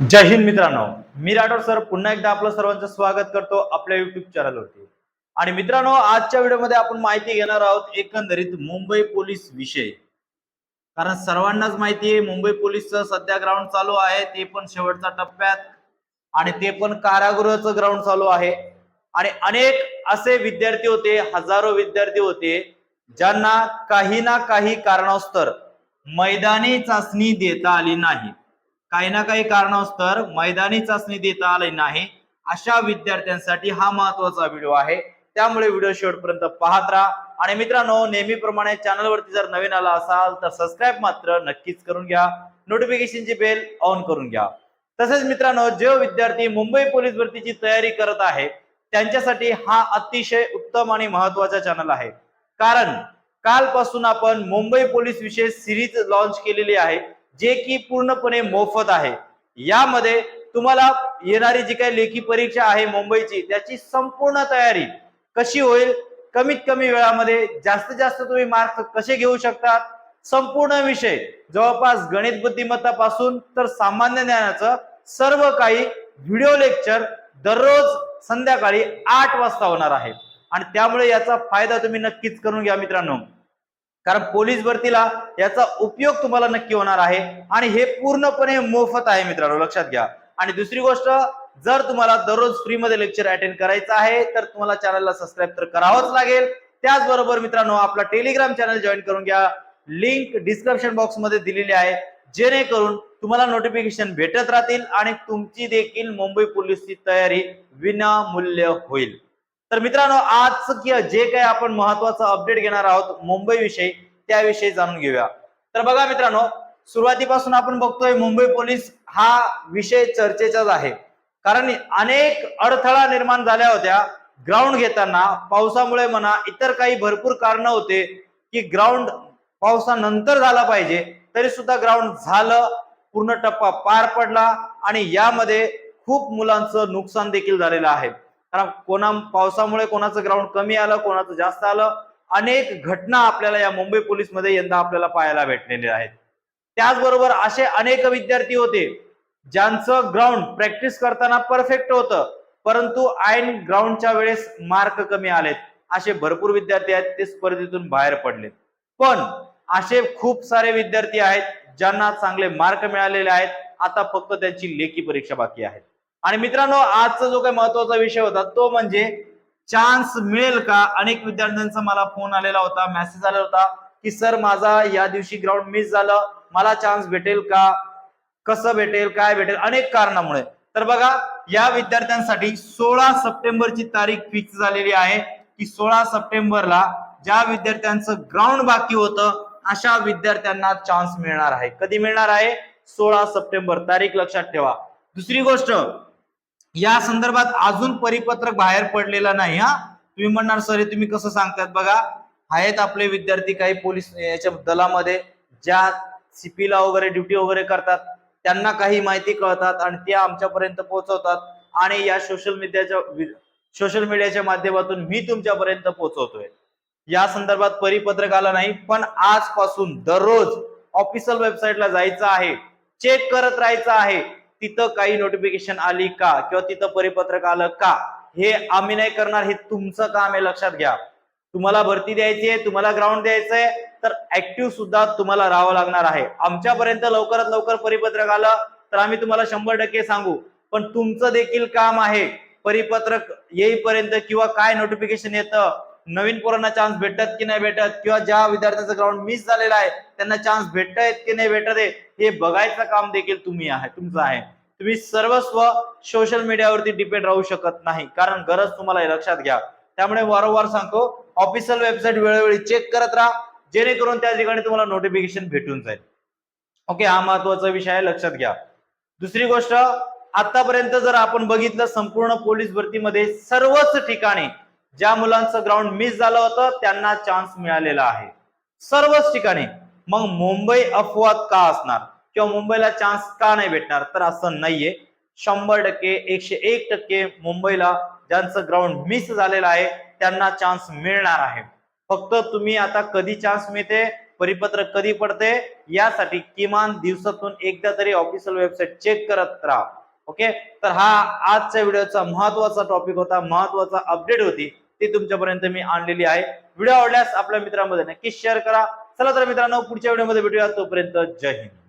जय हिंद मित्रांनो. मी राठोड सर पुन्हा एकदा आपलं सर्वांचं स्वागत करतो आपल्या युट्यूब चॅनलवरती आणि मित्रांनो आजच्या व्हिडिओमध्ये आपण माहिती घेणार आहोत एकंदरीत मुंबई पोलीस विषय. कारण सर्वांनाच माहिती आहे मुंबई पोलीसचं सध्या ग्राउंड चालू आहे ते पण शेवटच्या टप्प्यात. आणि ते पण कारागृहाचं ग्राउंड चालू आहे. आणि अनेक असे विद्यार्थी होते हजारो विद्यार्थी होते ज्यांना काही ना काही कारणास्तव मैदानी चाचणी देता आली नाही. काही ना काही कारणास्तर मैदानी चाचणी देता आली नाही. अशा विद्यार्थ्यांसाठी हा महत्त्वाचा व्हिडिओ आहे. त्यामुळे व्हिडिओ शेवटपर्यंत पाहत राहा. आणि मित्रांनो नेहमीप्रमाणे चॅनलवरती जर नवीन आला असाल तर सबस्क्राईब मात्र नक्कीच करून घ्या. नोटिफिकेशनची बेल ऑन करून घ्या. तसेच मित्रांनो जे विद्यार्थी मुंबई पोलीस भरतीची तयारी करत आहे त्यांच्यासाठी हा अतिशय उत्तम आणि महत्त्वाचा चॅनल आहे. कारण कालपासून आपण मुंबई पोलीस विशेष सिरीज लॉन्च केलेली आहे. जे की पूर्णपणे मोफत आहे. यामध्ये तुम्हाला येणारी जी काही लेखी परीक्षा आहे मुंबईची त्याची संपूर्ण तयारी कशी होईल कमीत कमी वेळामध्ये जास्तीत जास्त तुम्ही मार्क कसे घेऊ शकतात संपूर्ण विषय जवळपास गणित बुद्धिमत्तापासून तर सामान्य ज्ञानाचं सर्व काही व्हिडिओ लेक्चर दररोज संध्याकाळी आठ वाजता होणार आहे. आणि त्यामुळे याचा फायदा तुम्ही नक्कीच करून घ्या मित्रांनो. कारण पोलीस भरतीला याचा उपयोग तुम्हाला नक्की होणार आहे. आणि हे पूर्णपणे मोफत आहे मित्रांनो लक्षात घ्या. आणि दुसरी गोष्ट जर तुम्हाला दररोज फ्रीमध्ये लेक्चर अटेंड करायचं आहे तर तुम्हाला चॅनलला सबस्क्राईब तर करावंच लागेल. त्याचबरोबर मित्रांनो आपला टेलिग्राम चॅनल जॉईन करून घ्या. लिंक डिस्क्रिप्शन बॉक्समध्ये दिलेली आहे. जेणेकरून तुम्हाला नोटिफिकेशन भेटत राहतील आणि तुमची देखील मुंबई पोलीसची तयारी विनामूल्य होईल. तर मित्रांनो आज जे काही आपण महत्वाचं अपडेट घेणार आहोत मुंबई विषयी त्याविषयी जाणून घेऊया. तर बघा मित्रांनो सुरुवातीपासून आपण बघतोय मुंबई पोलीस हा विषय चर्चेचाच आहे. कारण अनेक अडथळा निर्माण झाल्या होत्या. ग्राउंड घेताना पावसामुळे म्हणा इतर काही भरपूर कारण होते की ग्राउंड पावसानंतर झाला पाहिजे. तरी सुद्धा ग्राउंड झालं पूर्ण टप्पा पार पडला आणि यामध्ये खूप मुलांचं नुकसान देखील झालेलं आहे. कारण कोणा पावसामुळे कोणाचं ग्राउंड कमी आलं कोणाचं जास्त आलं अनेक घटना आपल्याला या मुंबई पोलीसमध्ये यंदा आपल्याला पाहायला भेटलेल्या आहेत. त्याचबरोबर असे अनेक विद्यार्थी होते ज्यांचं ग्राउंड प्रॅक्टिस करताना परफेक्ट होतं परंतु आयन ग्राउंडच्या वेळेस मार्क कमी आलेत. असे भरपूर विद्यार्थी आहेत ते स्पर्धेतून बाहेर पडलेत. पण असे खूप सारे विद्यार्थी आहेत ज्यांना चांगले मार्क मिळालेले आहेत आता फक्त त्यांची लेखी परीक्षा बाकी आहे आणि मित्रांनो आजचा जो काही महत्त्वाचा विषय होता तो म्हणजे चान्स मिळेल का? अनेक विद्यार्थ्यांचा मला फोन आलेला होता मेसेज आलेला होता की सर माझा या दिवशी ग्राउंड मिस झालं मला चान्स भेटेल का? कसं भेटेल? काय भेटेल? अनेक कारणामुळे. तर बघा या विद्यार्थ्यांसाठी सोळा सप्टेंबरची तारीख फिक्स झालेली आहे की सोळा सप्टेंबरला ज्या विद्यार्थ्यांचं ग्राउंड बाकी होतं अशा विद्यार्थ्यांना चान्स मिळणार आहे. कधी मिळणार आहे? सोळा सप्टेंबर. तारीख लक्षात ठेवा. दुसरी गोष्ट या संदर्भात अजून परिपत्रक बाहेर पडलेला नाही हा. तुम्ही म्हणणार सर तुम्ही कसं सांगतात? बघा आहेत आपले विद्यार्थी काही पोलीस याच्या दलामध्ये ज्या सीपीला वगैरे ड्युटी वगैरे करतात त्यांना काही माहिती कळतात आणि त्या आमच्यापर्यंत पोहोचवतात आणि या सोशल मीडियाच्या सोशल मीडियाच्या माध्यमातून मी तुमच्यापर्यंत पोहोचवतोय. या संदर्भात परिपत्रक आला नाही पण आजपासून दररोज ऑफिशियल वेबसाईटला जायचं आहे चेक करत राहायचं आहे. तिथं काही नोटिफिकेशन आली का? किंवा तिथं परिपत्रक आलं का? हे आम्ही नाही करणार हे तुमचं काम आहे लक्षात घ्या. तुम्हाला भरती द्यायची आहे तुम्हाला ग्राउंड द्यायचंय तर ऍक्टिव्ह सुद्धा तुम्हाला राहावं लागणार आहे. आमच्यापर्यंत लवकरात लवकर परिपत्रक आलं तर आम्ही तुम्हाला शंभर टक्के सांगू. पण तुमचं देखील काम आहे परिपत्रक येईपर्यंत किंवा काय नोटिफिकेशन येतं नवीन पोरांना चान्स भेटत की नाही भेटत? किंवा ज्या विद्यार्थ्यांचं ग्राउंड मिस झालेलं आहे त्यांना चान्स भेटत आहेत की नाही भेटत आहे? हे बघायचं काम देखील तुम्ही आहे तुमचं आहे. तुम्ही सर्वस्व सोशल मीडियावरती डिपेंड राहू शकत नाही. कारण गरज तुम्हाला हे लक्षात घ्या. त्यामुळे वारंवार सांगतो ऑफिशियल वेबसाईट वेळोवेळी चेक करत राहा. जेणेकरून त्या ठिकाणी तुम्हाला नोटिफिकेशन भेटून जाईल. ओके हा महत्त्वाचा विषय आहे लक्षात घ्या. दुसरी गोष्ट आतापर्यंत जर आपण बघितलं संपूर्ण पोलीस भरतीमध्ये सर्वच ठिकाणी ज्या मुलांचं ग्राउंड मिस झालं होतं त्यांना चान्स मिळालेला आहे. सर्वच ठिकाणी. मग मुंबई अपवाद का असणार? किंवा मुंबईला चान्स का नाही भेटणार? तर असं नाहीये. शंभर टक्के एकशे एक टक्के मुंबईला ज्यांचं ग्राउंड मिस झालेलं आहे त्यांना चान्स मिळणार आहे. फक्त तुम्ही आता कधी चान्स मिळते? परिपत्र कधी पडते? यासाठी किमान दिवसातून एकदा तरी ऑफिशियल वेबसाईट चेक करत राहा. ओके तर हा आजच्या व्हिडिओचा महत्त्वाचा टॉपिक होता. महत्त्वाचा अपडेट होती. ती तुमच्यापर्यंत मी आणलेली आहे. व्हिडिओ आवडल्यास आपल्या मित्रांमध्ये नक्की शेअर करा. चला तर मित्रांनो पुढच्या व्हिडिओमध्ये भेटूया. तोपर्यंत जय हिंद.